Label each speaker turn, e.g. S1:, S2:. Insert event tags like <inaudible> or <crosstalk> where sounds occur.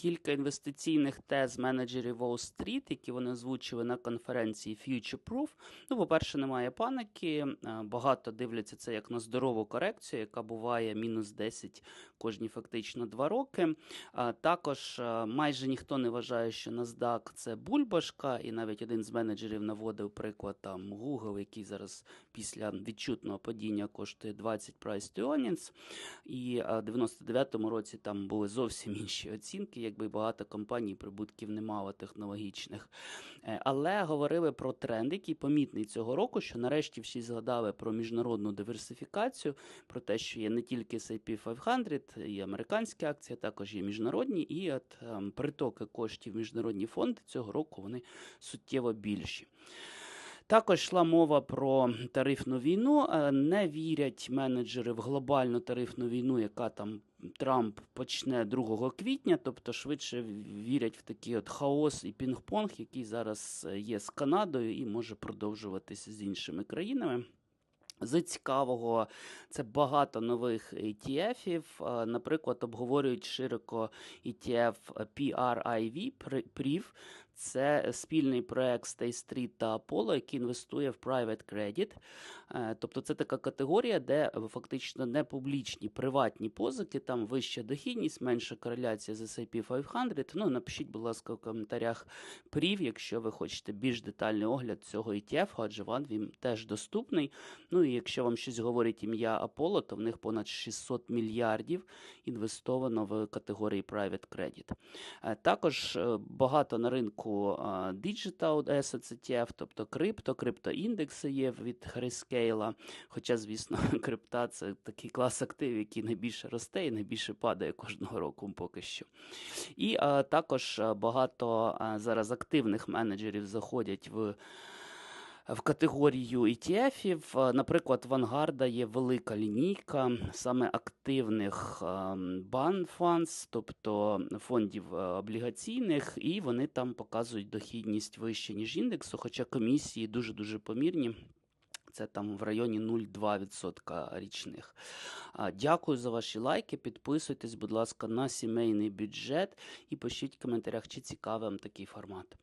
S1: кілька інвестиційних тез менеджерів Wall Street, які вони озвучили на конференції Future Proof. Ну, по-перше, немає паніки. Е, Багато дивляться це як на здорову корекцію, яка буває мінус 10 кожні фактично два роки. А Також е, майже ніхто не вважає, що NASDAQ – це бульбашка, і навіть один з менеджерів наводив приклад там Google, який зараз після відчутного падіння коштує 20 price to earnings. І е, в 99-му році там були зовсім інші оцінки, якби багато компаній прибутків не мало технологічних. Е, Але говорили про тренд, який помітний цього року, що нарешті всі згадали про міжнародну диверсифікацію, про те, що є не тільки S&P 500, і американські акції, також є міжнародні, і от ем, притоки коштів в міжнародні фонди цього року вони суттєво більші. Також йшла мова про тарифну війну. Е, Не вірять менеджери в глобальну тарифну війну, яка там Трамп почне 2 квітня, тобто швидше вірять в такий от хаос і пінг-понг, який зараз е, є з Канадою і може продовжуватися з іншими країнами. З цікавого це багато нових ETF-ів. Е, Наприклад, обговорюють широко ETF PRIV, PRIV. Це спільний проект State Street та Apollo, який інвестує в private credit. Е, Тобто це така категорія, де е, фактично не публічні приватні позики, там вища дохідність, менша кореляція з S&P 500. Ну, напишіть, будь ласка, в коментарях прів, якщо ви хочете більш детальний огляд цього ETF, адже він теж доступний. Ну і якщо вам щось говорить ім'я Apollo, то в них понад 600 мільярдів інвестовано в категорії Private Credit. Е, Також е, багато на ринку е, Digital Assets ETF, тобто крипто, криптоіндекси є від Grayscale. Хоча, звісно, <laughs> крипта це такий клас активів, який найбільше росте і найбільше падає кожного року поки що. І також багато зараз активних менеджерів заходять в. В категорію ETF-ів, Е, наприклад, в є велика лінійка саме активних бан funds, тобто фондів е, облігаційних, і вони там показують дохідність вище, ніж індексу, хоча комісії дуже-дуже помірні. Це там в районі 0,2% річних. Дякую за ваші лайки. Підписуйтесь, будь ласка, на сімейний бюджет і пишіть в коментарях, чи цікавий вам такий формат.